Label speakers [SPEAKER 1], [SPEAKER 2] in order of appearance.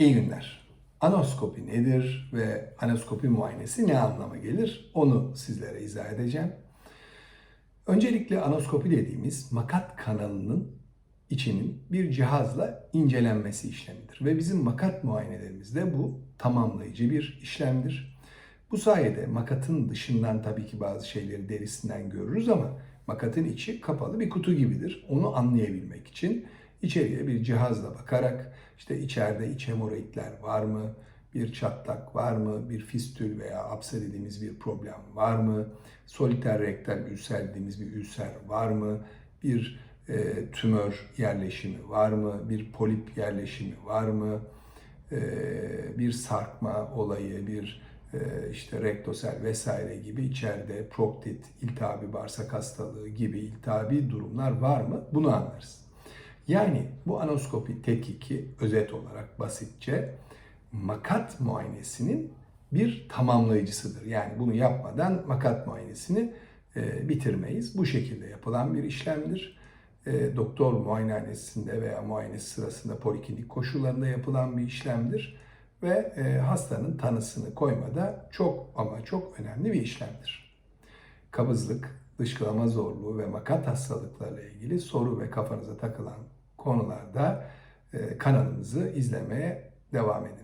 [SPEAKER 1] İyi günler. Anoskopi nedir ve anoskopi muayenesi ne anlama gelir? Onu sizlere izah edeceğim. Öncelikle anoskopi dediğimiz makat kanalının içinin bir cihazla incelenmesi işlemidir. Ve bizim makat muayenelerimizde bu tamamlayıcı bir işlemdir. Bu sayede makatın dışından tabii ki bazı şeyleri derisinden görürüz ama makatın içi kapalı bir kutu gibidir. Onu anlayabilmek için içeriye bir cihazla bakarak işte içeride iç hemoroidler var mı, bir çatlak var mı, bir fistül veya apse dediğimiz bir problem var mı, soliter rektal ülser dediğimiz bir ülser var mı, bir e, tümör yerleşimi var mı, bir polip yerleşimi var mı, e, bir sarkma olayı, bir e, işte rektosel vesaire gibi içeride proktit, iltihabi bağırsak hastalığı gibi iltihabi durumlar var mı? Bunu anlarız. Yani bu anoskopi tetkiki özet olarak basitçe makat muayenesinin bir tamamlayıcısıdır. Yani bunu yapmadan makat muayenesini e, bitirmeyiz. Bu şekilde yapılan bir işlemdir. E, doktor muayenehanesinde veya muayenesi sırasında poliklinik koşullarında yapılan bir işlemdir. Ve e, hastanın tanısını koymada çok ama çok önemli bir işlemdir. Kabızlık, dışkılama zorluğu ve makat hastalıklarıyla ilgili soru ve kafanıza takılan konularda kanalımızı izlemeye devam edin.